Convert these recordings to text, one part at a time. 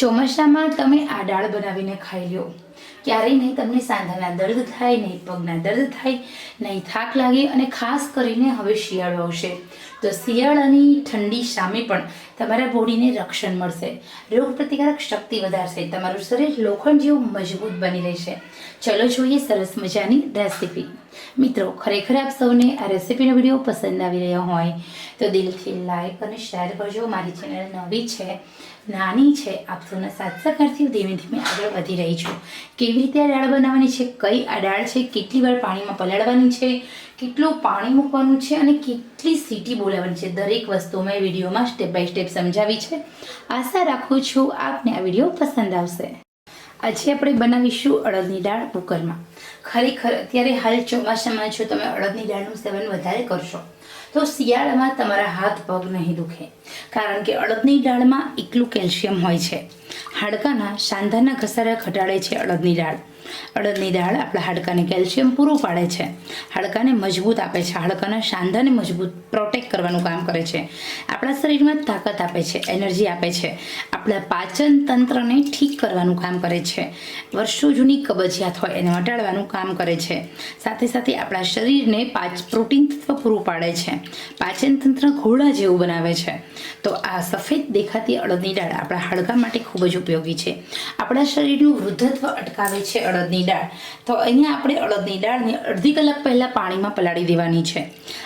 ચોમાસામાં તમે આ દાળ બનાવીને ખાઈ લો ક્યારેય નહીં તમને સાંધાના દર્દ થાય, નહીં પગના દર્દ થાય, નહીં થાક લાગે અને ખાસ કરીને હવે શિયાળો આવશે. તો શિયાળાની ઠંડી સામે પણ તમારા બોડીને રક્ષણ મળશે. રોગ પ્રતિકારક શક્તિ વધારશે. તમારું શરીર લોખંડ જેવું મજબૂત બની રહેશે. ચલો જોઈએ સરસ મજાની રેસીપી. મિત્રો, ખરેખર આપ સૌને આ રેસીપીનો વીડિયો પસંદ આવી રહ્યો હોય તો દિલથી લાઈક અને શેર કરજો. મારી ચેનલ નવી છે, નાની છે, આપ સૌના સાથ સહકારથી ધીમે ધીમે આગળ વધી રહી છું. કેવી રીતે આ દાળ બનાવવાની છે, કઈ આ દાળ છે, કેટલી વાર પાણીમાં પલાળવાની છે કેટલું પાણી મૂકવાનું છે અને કેટલી સીટી બોલાવવાની છે? દરેક વસ્તુ મેં વિડીયોમાં સ્ટેપ બાય સ્ટેપ સમજાવી છે. આશા રાખું છું આપને આ વીડિયો પસંદ આવશે. આજે આપણે બનાવીશું અડદની દાળ કુકરમાં. ખરેખર અત્યારે હાલ ચોમાસામાં છો તમે અડદની દાળનું સેવન વધારે કરશો, તો શિયાળામાં તમારા હાથ પગ નહીં દુખે. કારણ કે અડદની દાળમાં એકલું કેલ્શિયમ હોય છે. હાડકાના સાંધાના ઘસારા ઘટાડે છે અડદની દાળ. અડદની દાળ આપણા હાડકાને કેલ્શિયમ પૂરું પાડે છે. હાડકાને મજબૂત આપે છે. હાડકાના સાંધાને મજબૂત પ્રોટેક્ટ કરવાનું કામ કરે છે. આપણા શરીરમાં તાકાત આપે છે, એનર્જી આપે છે. આપણા પાચન તંત્રને ઠીક કરવાનું કામ કરે છે. વર્ષો જૂની કબજિયાત હોય એને હટાડવાનું કામ કરે છે. સાથે સાથે આપણા શરીરને પાચ પ્રોટીન તત્વ પૂરું પાડે છે. પાચન તંત્ર ઘોડા જેવું બનાવે છે. તો આ સફેદ દેખાતી અડદની દાળ આપણા હાડકા માટે ખૂબ જ ઉપયોગી છે. આપણા શરીરનું વૃદ્ધત્વ અટકાવે છે અડદની દાળ. તો અહીંયા આપણે અડદની દાળને અડધી કલાક પહેલાં પાણીમાં પલાળી દેવાની છે.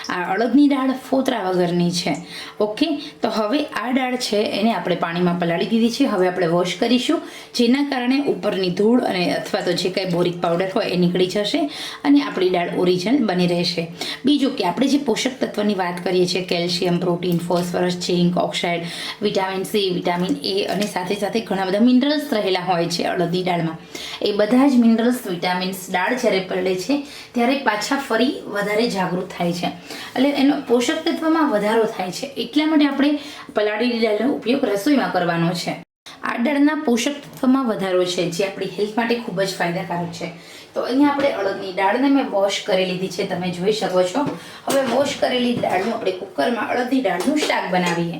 આ અડદની દાળ ફોતરા વગરની છે. ઓકે, તો હવે આ દાળ છે એને આપણે પાણીમાં પલાળી દીધી છે. હવે આપણે વોશ કરીશું, જેના કારણે ઉપરની ધૂળ અને અથવા તો જે કાંઈ બોરિક પાવડર હોય એ નીકળી જશે અને આપણી દાળ ઓરિજિનલ બની રહેશે. બીજું કે આપણે જે પોષક તત્વની વાત કરીએ છીએ, calcium, protein, phosphorus, zinc, oxide, vitamin C, vitamin A અને સાથે સાથે ઘણા બધા મિનરલ્સ રહેલા હોય છે અડદની દાળમાં. એ બધા જ મિનરલ્સ વિટામિન્સ દાળ જ્યારે પલળે છે, ત્યારે પાછા ફરી વધારે જાગૃત થાય છે. એટલે એનો પોષક તત્વમાં વધારો થાય છે. એટલા માટે આપણે પલાળેલી દાળનો ઉપયોગ રસોઈમાં કરવાનો છે. આ દાળના પોષક તત્વમાં વધારો છે, જે આપણી હેલ્થ માટે ખૂબ જ ફાયદાકારક છે. તો અહીંયા આપણે અડદની દાળને મેં વોશ કરી લીધી છે, તમે જોઈ શકો છો. હવે વોશ કરેલી દાળનું આપણે કુકરમાં અડદની દાળનું શાક બનાવીએ.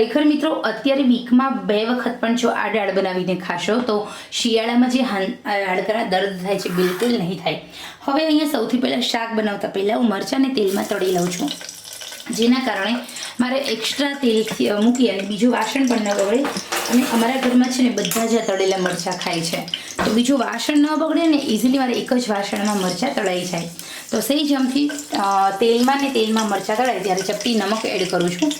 ખરેખર મિત્રો, અત્યારે વીકમાં બે વખત પણ જો આ દાળ બનાવીને ખાશો, તો શિયાળામાં જે હાડકાના દર્દ થાય છે, બિલકુલ નહીં થાય. હવે અહીંયા સૌથી પહેલાં શાક બનાવતા પહેલાં હું મરચાંને તેલમાં તળી લઉં છું. જેના કારણે મારે એક્સ્ટ્રા તેલથી મૂકી અને બીજું વાસણ પણ ન બગડે અને અમારા ઘરમાં છે ને બધા જ તળેલા મરચાં ખાય છે. તો બીજું વાસણ ન બગડે ને ઇઝીલી મારે એક જ વાસણમાં મરચાં તળાઈ જાય. તો સહી ચમચી તેલમાં ને તેલમાં મરચાં તળાય ત્યારે ચપટી નમક એડ કરું છું,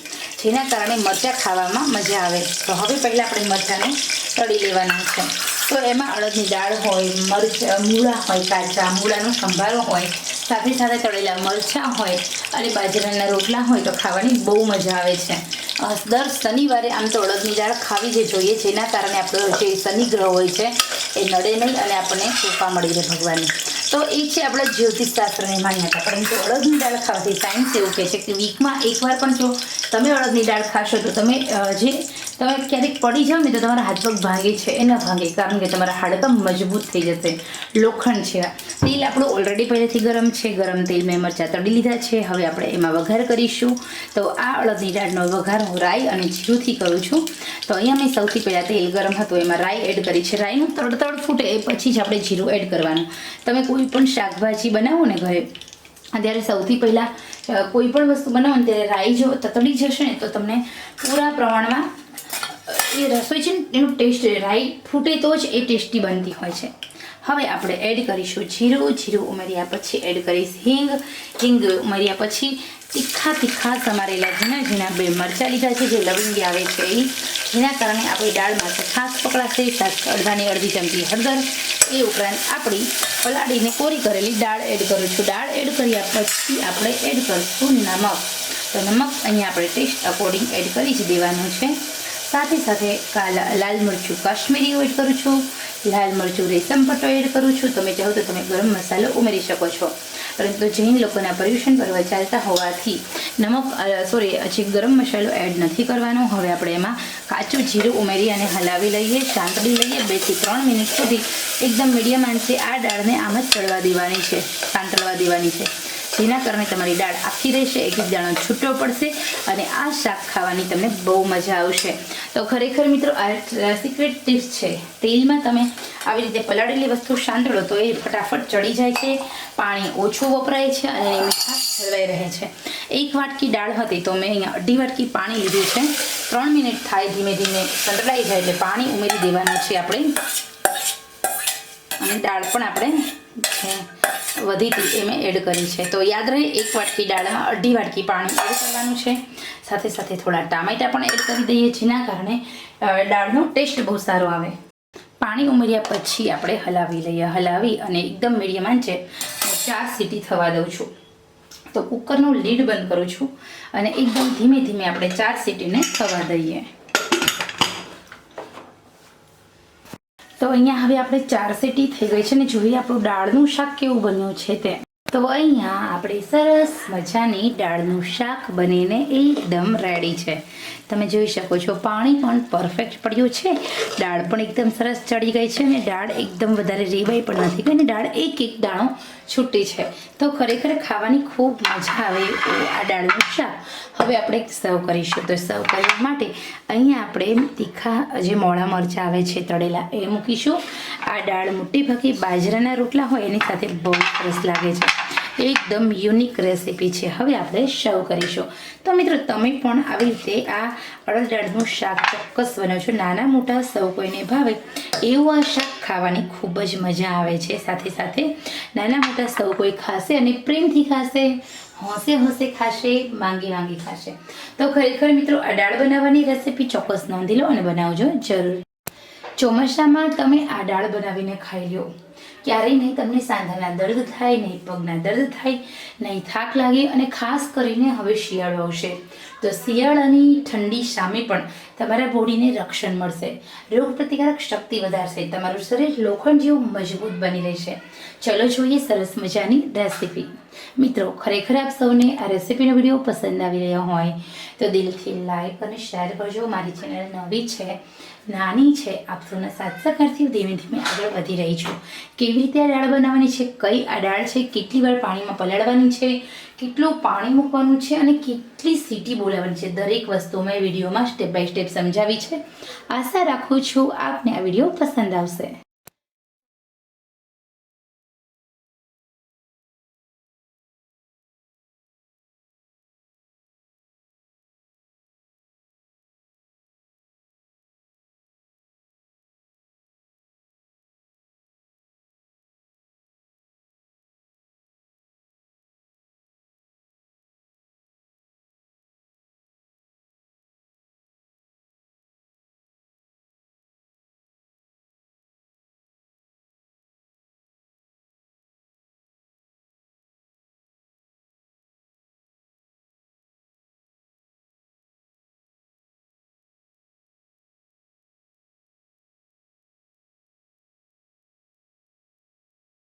જેના કારણે મરચાં ખાવામાં મજા આવે તો હવે પહેલાં આપણે મરચાંને તળી લેવાના છે. તો એમાં અડદની દાળ હોય, મરચ મૂળા હોય, કાચા મૂળાનો સંભારો હોય, સાથે સાથે તળેલા મરચાં હોય અને બાજરાના રોટલા હોય તો ખાવાની બહુ મજા આવે છે. દર શનિવારે આમ તો અડદની દાળ ખાવી જ જોઈએ, જેના કારણે આપણો જે શનિગ્રહ હોય છે, એ નડે નહીં અને આપણને કૃપા મળી રહે ભગવાનની. તો એ છે આપણા જ્યોતિષ શાસ્ત્રની માન્યતા. પરંતુ અડદની દાળ ખાવાથી સાયન્સ એવું કહે છે કે વીકમાં એકવાર પણ જો તમે અડદની દાળ ખાશો તો તમે જે તમે ક્યારેક પડી જાઓ ને તો તમારા હાથ પગ ભાંગે છે, એ ન ભાંગે, કારણ કે તમારા હાડકાં મજબૂત થઈ જશે. લોખંડ છે તેલ આપણું ઓલરેડી પહેલેથી ગરમ છે, ગરમ તેલ મેં મરચાં તળી લીધા છે. હવે આપણે એમાં વઘાર કરીશું. તો આ અડદની દાળનો વઘાર હું રાઈ અને જીરુંથી કરું છું. તો અહીંયા મેં સૌથી પહેલાં તેલ ગરમ હતું, એમાં રાઈ એડ કરી છે. રાઈનું તડતડ ફૂટે એ પછી જ આપણે જીરું એડ કરવાનું. તમે કોઈ પણ શાકભાજી બનાવો ને ઘરે, ત્યારે સૌથી પહેલાં કોઈ પણ વસ્તુ બનાવો ને ત્યારે રાઈ જો તતડી જશે ને તો તમને પૂરા પ્રમાણમાં એ રસોઈ છે ને, એનું ટેસ્ટ રાઈ ફૂટે તો જ એ ટેસ્ટી બનતી હોય છે. હવે આપણે એડ કરીશું જીરું. જીરું ઉમેર્યા પછી એડ કરીશ હિંગ. હિંગ ઉમેર્યા પછી તીખા તીખા સમારેલા ઝીણા ઝીણા બે મરચાં લીધા છે, જે લવિંગી આવે છે એ. જેના કારણે આપણી દાળમાં ખાસ પકડાશે સાત અડધાની અડધી ચમચી હળદર. એ ઉપરાંત આપણી પલાળીને કોરી કરેલી દાળ એડ કરું છું. દાળ એડ કર્યા પછી આપણે એડ કરીશું નમક. તો નમક અહીંયા આપણે ટેસ્ટ અકોર્ડિંગ એડ કરી જ દેવાનું છે. સાથે સાથે લાલ મરચું કાશ્મીરી યુઝ કરું છું. લાલ મરચું રેશમ પટ્ટો એડ કરું છું. તમે ચાહો તો તમે ગરમ મસાલો ઉમેરી શકો છો. પરંતુ જૈન લોકોના પર્યુષણ પર્વ ચાલતા હોવાથી નમક સોરી હજી ગરમ મસાલો એડ નથી કરવાનો. હવે આપણે એમાં કાચું જીરું ઉમેરી અને હલાવી લઈએ સાંતળી લઈએ. બેથી ત્રણ મિનિટ સુધી એકદમ મીડિયમ આંચે આ દાળને આમ જ ચડવા દેવાની છે સાંતળવા દેવાની છે. જેના કારણે તમારી દાળ આખી રહેશે, એક એક દાણો છૂટો પડશે અને આ શાક ખાવાની તમને બહુ મજા આવશે. તો ખરેખર મિત્રો, આ સિક્રેટ ટિપ્સ છે. તેલમાં તમે આવી રીતે પલાળેલી વસ્તુ સાંતળો તો એ ફટાફટ ચડી જાય છે, પાણી ઓછું વપરાય છે અને મીઠાશ જળવાઈ રહે છે. એક વાટકી દાળ હતી તો મેં અહીંયા અઢી વાટકી પાણી લીધું છે. ત્રણ મિનિટ થાય ધીમે ધીમે સંતળાઈ જાય એટલે પાણી ઉમેરી દેવાનું છે આપણે. અને દાળ પણ આપણે વધી હતી એ મેં એડ કરી છે. તો યાદ રહે, એક વાટકી દાળમાં અઢી વાટકી પાણી એડ કરવાનું છે. સાથે સાથે થોડા ટામેટા પણ એડ કરી દઈએ, જેના કારણે દાળનો ટેસ્ટ બહુ સારો આવે. પાણી ઉમેર્યા પછી આપણે હલાવી લઈએ. હલાવી અને એકદમ મીડિયમ આંચે ચાર સીટી થવા દઉં છું. તો કુકરનું લીડ બંધ કરું છું અને એકદમ ધીમે ધીમે આપણે ચાર સીટીને થવા દઈએ. તો અહીંયા હવે આપણે ચાર સીટી થઈ ગઈ છે ને જોઈએ આપણું દાળનું શાક કેવું બન્યું છે તે. તો અહીંયા આપણે સરસ મજાની દાળનું શાક બનીને એકદમ રેડી છે. તમે જોઈ શકો છો, પાણી પણ પરફેક્ટ પડ્યું છે. દાળ પણ એકદમ સરસ ચડી ગઈ છે અને દાળ એકદમ વધારે રેવાઈ પણ નથી અને દાળ એક એક દાણો છૂટી છે. તો ખરેખર ખાવાની ખૂબ મજા આવે આ દાળનું શાક. હવે આપણે સર્વ કરીશું. તો સર્વ કરવા માટે અહીંયા આપણે તીખા જે મોળા મરચાં આવે છે, તળેલા, એ મૂકીશું. આ દાળ મોટી ભાગે બાજરાના રોટલા હોય, એની સાથે બહુ સરસ લાગે છે. એકદમ યુનિક રેસીપી છે. હવે આપણે સર્વ કરીશું. તો મિત્રો, તમે પણ આવી રીતે આ અડદ દાળનું શાક ચોક્કસ બનાવજો. નાના મોટા સૌ કોઈને ભાવે એવું આ શાક ખાવાની ખૂબ જ મજા આવે છે. સાથે સાથે નાના મોટા સૌ કોઈ ખાશે અને પ્રેમથી ખાશે, હોંશે હોંશે ખાશે, માંગી માંગી ખાશે. તો ખરેખર મિત્રો, આ દાળ બનાવવાની રેસીપી ચોક્કસ નોંધી લો અને બનાવજો જરૂર. ચોમાસામાં તમે આ દાળ બનાવીને ખાઈ લો ક્યારેય નહીં, તમને સાંધાના દર્દ થાય, નહીં પગના દર્દ થાય, નહીં થાક લાગે અને ખાસ કરીને હવે શિયાળો આવશે. તો શિયાળાની ઠંડી સામે પણ તમારા બોડીને રક્ષણ મળશે. રોગપ્રતિકારક શક્તિ વધારશે. તમારું શરીર લોખંડ જેવું મજબૂત બની રહેશે. ચલો જોઈએ સરસ મજાની રેસીપી. મિત્રો, ખરેખર આપ સૌને આ રેસીપીનો વીડિયો પસંદ આવી રહ્યો હોય તો દિલથી લાઈક અને શેર કરજો. મારી ચેનલ નવી છે, નાની છે, આપ સૌના સાથ સહકારથી ધીમે ધીમે આગળ વધી રહી છું. કેવી રીતે આ દાળ બનાવવાની છે, કઈ આ દાળ છે, કેટલી વાર પાણીમાં પલાળવાની છે, કેટલું પાણી મૂકવાનું છે અને કેટલી સીટી બોલાવવાની છે. દરેક વસ્તુ મેં વિડીયોમાં સ્ટેપ બાય સ્ટેપ સમજાવી છે. આશા રાખું છું આપને આ વીડિયો પસંદ આવશે.